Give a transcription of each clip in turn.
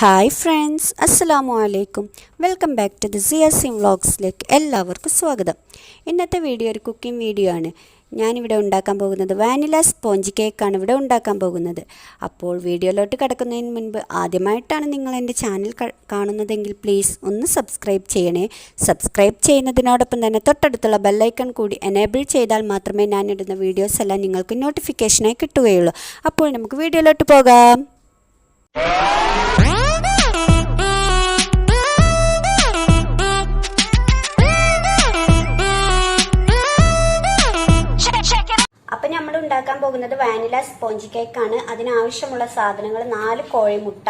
Hi friends അസ്സലാമു അലൈക്കും welcome back to the Siyasim വ്ളോഗ്സിലേക്ക് എല്ലാവർക്കും സ്വാഗതം. ഇന്നത്തെ വീഡിയോ ഒരു കുക്കിംഗ് വീഡിയോ ആണ്. ഞാനിവിടെ ഉണ്ടാക്കാൻ പോകുന്നത് വാനില സ്പോഞ്ച് കേക്കാണ് ഇവിടെ ഉണ്ടാക്കാൻ പോകുന്നത്. അപ്പോൾ വീഡിയോയിലോട്ട് കിടക്കുന്നതിന് മുൻപ് ആദ്യമായിട്ടാണ് നിങ്ങൾ എന്റെ ചാനൽ കാണുന്നതെങ്കിൽ പ്ലീസ് ഒന്ന് സബ്സ്ക്രൈബ് ചെയ്യണേ. സബ്സ്ക്രൈബ് ചെയ്യുന്നതിനോടൊപ്പം തന്നെ തൊട്ടടുത്തുള്ള ബെല്ലൈക്കൺ കൂടി എനേബിൾ ചെയ്താൽ മാത്രമേ ഞാനിടുന്ന വീഡിയോസ് എല്ലാം നിങ്ങൾക്ക് നോട്ടിഫിക്കേഷനായി കിട്ടുകയുള്ളൂ. അപ്പോൾ നമുക്ക് വീഡിയോയിലോട്ട് പോകാം. ഉണ്ടാക്കാൻ പോകുന്നത് വാനില സ്പോഞ്ച് കേക്കാണ്. അതിനാവശ്യമുള്ള സാധനങ്ങൾ നാല് കോഴിമുട്ട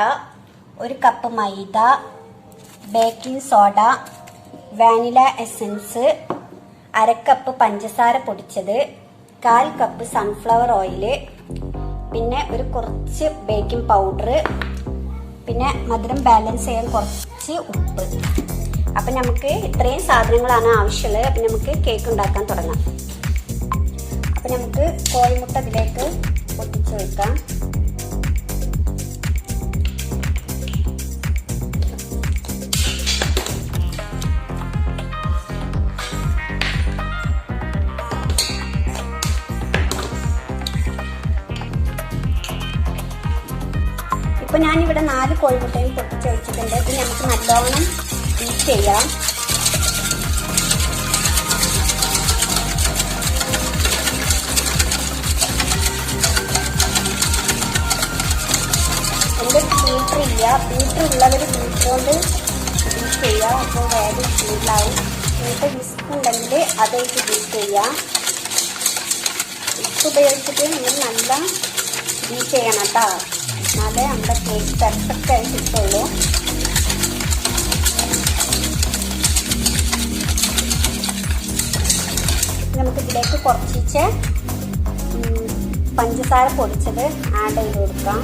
ഒരു cup maida baking soda vanilla essence അരക്കപ്പ് പഞ്ചസാര പൊടിച്ചത് കാൽ കപ്പ് സൺഫ്ലവർ ഓയിൽ പിന്നെ ഒരു കുറച്ച് ബേക്കിംഗ് പൗഡർ പിന്നെ മധുരം ബാലൻസ് ചെയ്യാൻ കുറച്ച് ഉപ്പ്. അപ്പം നമുക്ക് ഇത്രയും സാധനങ്ങളാണ് ആവശ്യമുള്ളത്. അപ്പം നമുക്ക് കേക്ക് ഉണ്ടാക്കാൻ തുടങ്ങാം. അപ്പം നമുക്ക് കോഴിമുട്ട ഇതിലേക്ക് പൊട്ടിച്ച് വെക്കാം. ഇപ്പൊ ഞാനിവിടെ നാല് കോഴിമുട്ടയും പൊട്ടിച്ച് വെച്ചിട്ടുണ്ട്. ഇത് നമുക്ക് നല്ലോണം ബീറ്റ് ചെയ്യാം. ബീറ്റർ വീട്ടിലുള്ളവർ വീട്ടുകൊണ്ട് ബീറ്റ് ചെയ്യാം. അപ്പോൾ വേഗം ചൂടാവും. എന്നിട്ട് വിസ്ക് ഉണ്ടെങ്കിൽ അതേക്ക് ബീറ്റ് ചെയ്യാം. വിസ്ക് ഉപയോഗിച്ചിട്ട് നിങ്ങൾ നല്ല ബീറ്റ് ചെയ്യണം കേട്ടോ എന്നാലേ നമ്മുടെ കേക്ക് പെർഫെക്റ്റ് ആയിട്ട് കിട്ടുള്ളൂ. നമുക്ക് ഇതിലേക്ക് കുറച്ചിച്ച് പഞ്ചസാര പൊടിച്ചത് ആഡ് ചെയ്ത് കൊടുക്കാം.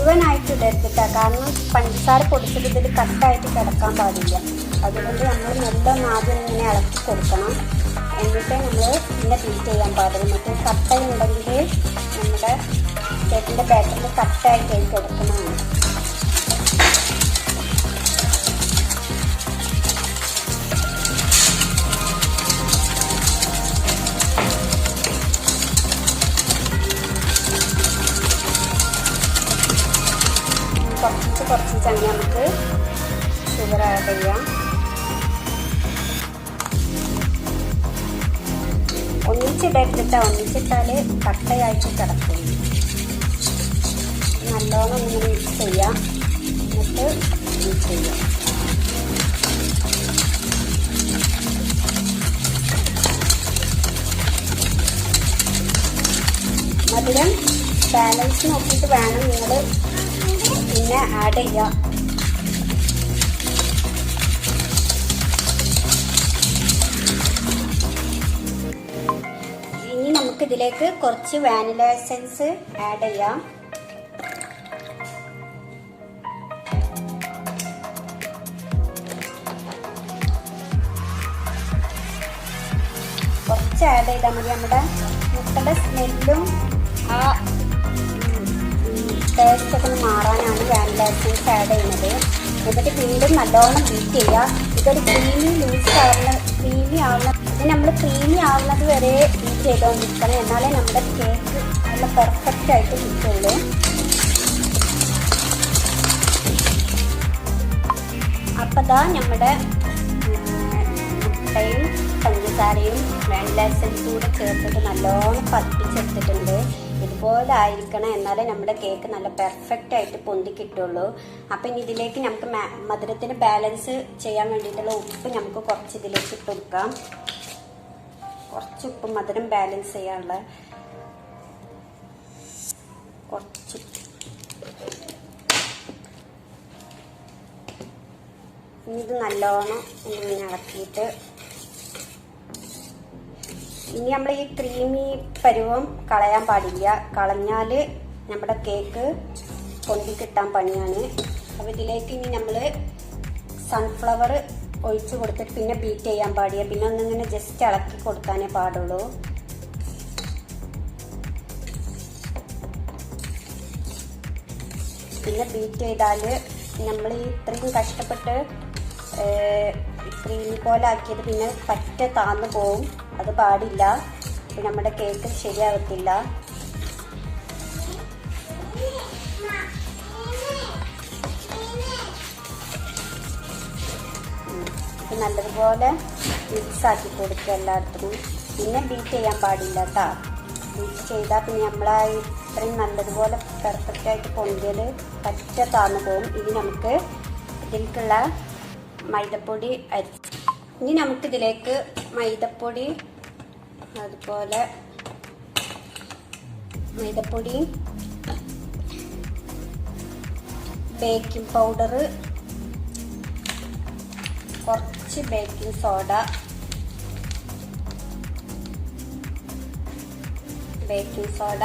മുഴുവനായിട്ട് ഇടരുത്തിട്ട കാരണം പഞ്ചസാര പൊടിച്ചത് ഇതിൽ കട്ടായിട്ട് കിടക്കാൻ പാടില്ല. അതുകൊണ്ട് നമ്മൾ നല്ല ആദ്യം ഇങ്ങനെ ഇളക്കി കൊടുക്കണം. എന്നിട്ട് നമ്മൾ പിന്നെ ബീറ്റ് ചെയ്യാൻ പാടില്ല മറ്റേ കട്ടയുണ്ടെങ്കിൽ നമ്മുടെ കേക്കിന്റെ ബാറ്ററിൽ കട്ടായിട്ട് കിടക്കുന്നതാണ്. കുറച്ച് കുറച്ചിട്ടാണ് നമുക്ക് ഷുഗർ ആഡ് ചെയ്യാം. ഒന്നിച്ചിടരുത്തിട്ട് ഒന്നിച്ചിട്ടാൽ കട്ടയായിട്ട് കിടക്കും. നല്ലോണം ഇങ്ങനെ മിക്സ് ചെയ്യാം. എന്നിട്ട് മിക്സ് ചെയ്യാം. മധുരം ബാലൻസ് നോക്കിയിട്ട് വേണം നിങ്ങൾ പിന്നെ ആഡ് ചെയ്യാം. ഇനി നമുക്ക് ഇതിലേക്ക് കുറച്ച് വാനില എസൻസ് ആഡ് ചെയ്യാം. കുറച്ച് ആഡ് ചെയ്താൽ മതി നമ്മുടെ മുട്ടയുടെ സ്മെല്ലും ആ ടേസ്റ്റ് ഒക്കെ ഒന്ന് മാറാനാണ് വാനില എസൻസ് ആഡ് ചെയ്യുന്നത്. എന്നിട്ട് വീണ്ടും നല്ലോണം ബീറ്റ് ചെയ്യുക. ഇതൊരു ക്രീമി ലൂസ് ആവുന്ന ക്രീമി ആവുന്ന ഇത് നമ്മൾ ക്രീമി ആവുന്നത് വരെ ബീറ്റ് ചെയ്തുകൊണ്ടിരിക്കണം എന്നാലേ നമ്മുടെ കേക്ക് നല്ല പെർഫെക്റ്റ് ആയിട്ട് കിട്ടുള്ളൂ അപ്പം ഇതാ നമ്മുടെ മുട്ടയും പഞ്ചസാരയും വെള്ള എസൻസും കൂടെ ചേർത്തിട്ട് നല്ലോണം പതിപ്പിച്ചെടുത്തിട്ടുണ്ട് ഇതുപോലെ ആയിരിക്കണം എന്നാലേ നമ്മുടെ കേക്ക് നല്ല പെർഫെക്റ്റ് ആയിട്ട് പൊന്തി കിട്ടുള്ളൂ. അപ്പം ഇനി ഇതിലേക്ക് നമുക്ക് മധുരത്തിന് ബാലൻസ് ചെയ്യാൻ വേണ്ടിയിട്ടുള്ള ഉപ്പ് നമുക്ക് കുറച്ച് ഇതിലേക്ക് ഇട്ട് കൊടുക്കാം. കുറച്ച് ഉപ്പ് മധുരം ബാലൻസ് ചെയ്യാനുള്ള കുറച്ച് ഇത് നല്ലോണം ഇങ്ങനെ ഇളക്കിയിട്ട് ഇനി നമ്മൾ ഈ ക്രീമി പരുവം കളയാൻ പാടില്ല. കളഞ്ഞാൽ നമ്മുടെ കേക്ക് പൊന്തി കിട്ടാൻ പണിയാണ്. അപ്പോൾ ഇതിലേക്ക് ഇനി നമ്മൾ സൺഫ്ലവർ ഒഴിച്ചു കൊടുത്തിട്ട് പിന്നെ ബീറ്റ് ചെയ്യാൻ പാടില്ല. പിന്നെ ഒന്നിങ്ങനെ ജസ്റ്റ് ഇളക്കി കൊടുക്കാനേ പാടുള്ളൂ. പിന്നെ ബീറ്റ് ചെയ്താൽ നമ്മൾ ഈ ഇത്രയും കഷ്ടപ്പെട്ട് ക്രീമി പോലെ ആക്കിയത് പിന്നെ പറ്റ താന്നു പോവും. അത് പാടില്ല. നമ്മുടെ കേക്ക്. ഇത് നല്ലതുപോലെ മിക്സ് ആക്കി കൊടുക്കുക എല്ലായിടത്തും. പിന്നെ ബീറ്റ് ചെയ്യാൻ പാടില്ല കേട്ടോ ബീറ്റ് ചെയ്താൽ പിന്നെ നമ്മളാ ഇത്രയും നല്ലതുപോലെ പെർഫെക്റ്റ് ആയിട്ട് പൊന്തിയത് പറ്റ താന്നു പോകും. ഇനി നമുക്ക് ഇതിലേക്കുള്ള മൈദപ്പൊടി അരി ഇനി നമുക്കിതിലേക്ക് മൈദപ്പൊടി അതുപോലെ മൈദപ്പൊടിയും ബേക്കിംഗ് പൗഡർ കുറച്ച് ബേക്കിംഗ് സോഡ ബേക്കിംഗ് സോഡ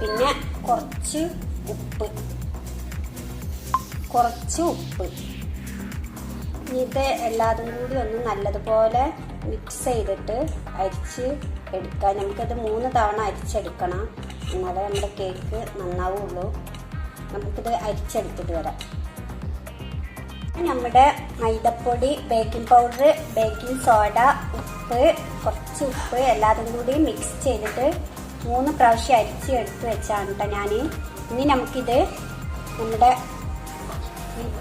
പിന്നെ കുറച്ച് ഉപ്പ്. കുറച്ച് ഉപ്പ്. ഇത് എല്ലാതും കൂടി ഒന്ന് നല്ലതുപോലെ മിക്സ് ചെയ്തിട്ട് അരിച്ച് എടുക്കുക നമുക്കത് മൂന്ന് തവണ അരിച്ചെടുക്കണം. എന്നാലേ നമ്മുടെ കേക്ക് നന്നാവുള്ളൂ. നമുക്കിത് അരിച്ചെടുത്തിട്ട് വരാം. നമ്മുടെ മൈദപ്പൊടി ബേക്കിംഗ് പൗഡർ ബേക്കിംഗ് സോഡ ഉപ്പ് കുറച്ച് ഉപ്പ് എല്ലാതും കൂടി മിക്സ് ചെയ്തിട്ട് മൂന്ന് പ്രാവശ്യം അരിച്ച് എടുത്ത് വെച്ചാണ് കേട്ടോ ഞാൻ ഇനി നമുക്കിത് നമ്മുടെ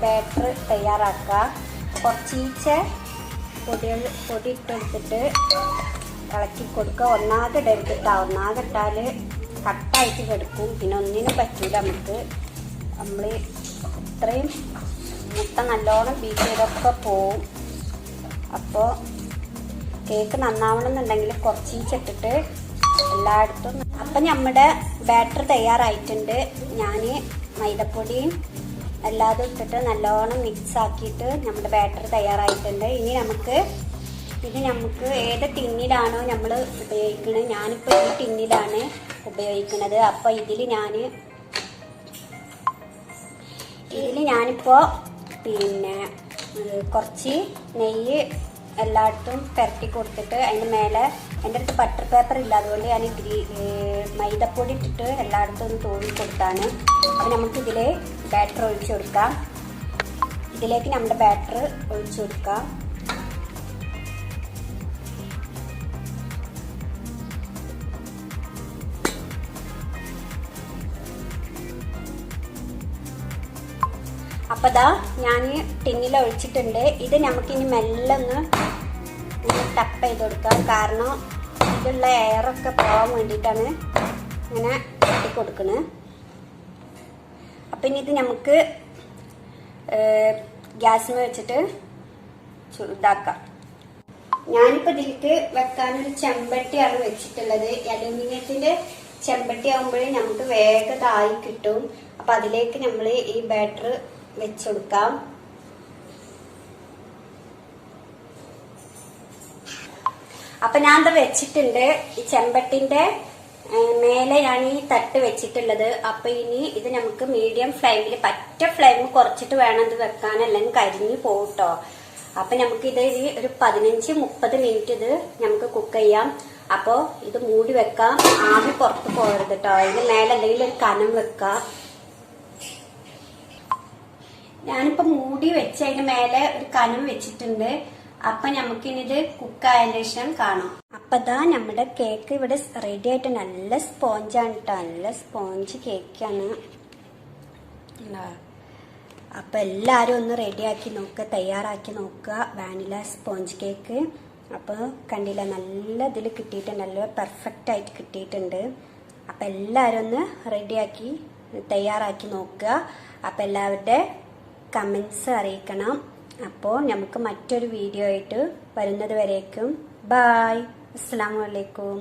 ബാറ്റർ തയ്യാറാക്കുക. കുറച്ചീച്ച പൊടികൾ പൊടി ഇട്ടെടുത്തിട്ട് ഇളക്കി കൊടുക്കുക. ഒന്നാകെ ഇടരുതിട്ടാ ഒന്നാകെ ഇട്ടാൽ കട്ടായിട്ട് കിടക്കും. പിന്നെ ഒന്നിനും പറ്റൂല നമുക്ക്. നമ്മൾ ഇത്രയും മുട്ട നല്ലോണം ബീറ്റ് ചെയ്തൊക്കെ പോവും. അപ്പോൾ കേക്ക് നന്നാവണമെന്നുണ്ടെങ്കിൽ കുറച്ചീച്ചിട്ടിട്ട് എല്ലായിടത്തും അപ്പം നമ്മുടെ ബാറ്റർ തയ്യാറായിട്ടുണ്ട്. ഞാൻ മൈദപ്പൊടിയും എല്ലാതും ഇട്ടിട്ട് നല്ലോണം മിക്സ് ആക്കിയിട്ട് നമ്മുടെ ബാറ്റർ തയ്യാറായിട്ടുണ്ട്. ഇനി നമുക്ക് ഇത് നമുക്ക് ഏത് ടിന്നിലാണോ നമ്മൾ ഉപയോഗിക്കുന്നത് ഞാനിപ്പോൾ ഈ ടിന്നിലാണ് ഉപയോഗിക്കുന്നത് അപ്പോൾ ഇതിൽ ഞാൻ ഇതിൽ ഞാനിപ്പോൾ പിന്നെ കുറച്ച് നെയ്യ് എല്ലായിടത്തും പുരട്ടി കൊടുത്തിട്ട് അതിന് മേലെ എന്റെ അടുത്ത് ബട്ടർ പേപ്പർ ഇല്ല. അതുകൊണ്ട് ഞാൻ ഏർ, മൈദപ്പൊടി ഇട്ടിട്ട് എല്ലായിടത്തും ഒന്ന് തോന്നി കൊടുത്താണ്. അപ്പോൾ നമുക്കിതിൽ ബാറ്റർ ഒഴിച്ചു കൊടുക്കാം. ഇതിലേക്ക് നമ്മുടെ ബാറ്റർ ഒഴിച്ചു കൊടുക്കാം. അപ്പോൾ ദാ ഞാൻ ടിന്നിൽ ഒഴിച്ചിട്ടുണ്ട്. ഇത് നമുക്കിനി മെല്ലെ ഒന്ന് ടപ്പ് ചെയ്ത് കൊടുക്കാം കാരണം ഇതിലുള്ള എയറൊക്കെ പോകാൻ വേണ്ടിയിട്ടാണ് ഇങ്ങനെ കെട്ടി കൊടുക്കുന്നത് അപ്പം ഇനി ഇത് നമുക്ക് ഗ്യാസിന് വെച്ചിട്ട് ഇതാക്കാം ഞാനിപ്പോൾ ഇതിലേക്ക് വെക്കാനൊരു ചെമ്പട്ടിയാണ് വെച്ചിട്ടുള്ളത്. അലൂമിനിയത്തിന്റെ ചെമ്പട്ടി ആകുമ്പോഴേ നമുക്ക് വേഗതായി കിട്ടും. അപ്പം അതിലേക്ക് നമ്മൾ ഈ ബാറ്റർ വെച്ചുകൊടുക്കാം അപ്പൊ ഞാൻ ഇത് വെച്ചിട്ടുണ്ട്. ഈ ചെമ്പട്ടിന്റെ മേലെയാണ് ഈ തട്ട് വെച്ചിട്ടുള്ളത്. അപ്പൊ ഇനി ഇത് നമുക്ക് മീഡിയം ഫ്ലെയിമിൽ പറ്റ ഫ്ലെയിം കുറച്ചിട്ട് വേണം ഇത് വെക്കാൻ. അല്ലെങ്കിൽ കരിഞ്ഞു പോകട്ടോ അപ്പൊ നമുക്ക് ഇത് ഇനി ഒരു പതിനഞ്ച് മുപ്പത് മിനിറ്റ് ഇത് നമുക്ക് കുക്ക് ചെയ്യാം. അപ്പോ ഇത് മൂടി വെക്കാം. ആവി പുറത്ത് പോകരുത് കേട്ടോ അതിന് മേലെ എന്തെങ്കിലും ഒരു കനം വെക്കാം. ഞാനിപ്പോ മൂടി വെച്ച് അതിന് മേലെ ഒരു കനം വെച്ചിട്ടുണ്ട്. അപ്പൊ നമുക്കിനി ഇത് കുക്കായതിനു ശേഷം കാണാം. അപ്പൊ ദാ നമ്മുടെ കേക്ക് ഇവിടെ റെഡി ആയിട്ട് നല്ല സ്പോഞ്ചാണ് കേട്ടോ നല്ല സ്പോഞ്ച് കേക്കാണ് അപ്പൊ എല്ലാരും ഒന്ന് റെഡിയാക്കി നോക്കുക തയ്യാറാക്കി നോക്കുക വാനില സ്പോഞ്ച് കേക്ക് അപ്പോൾ കണ്ടില്ല നല്ല ഇതിൽ കിട്ടിയിട്ടുണ്ട്. നല്ല പെർഫെക്റ്റ് ആയിട്ട് കിട്ടിയിട്ടുണ്ട്. അപ്പം എല്ലാവരും ഒന്ന് റെഡിയാക്കി തയ്യാറാക്കി നോക്കുക അപ്പം എല്ലാവരുടെ കമൻസ് അറിയിക്കണം. അപ്പോൾ നമുക്ക് മറ്റൊരു വീഡിയോ ആയിട്ട് വരുന്നത് വരേക്കും. ബായ് അസ്സാം വലൈക്കും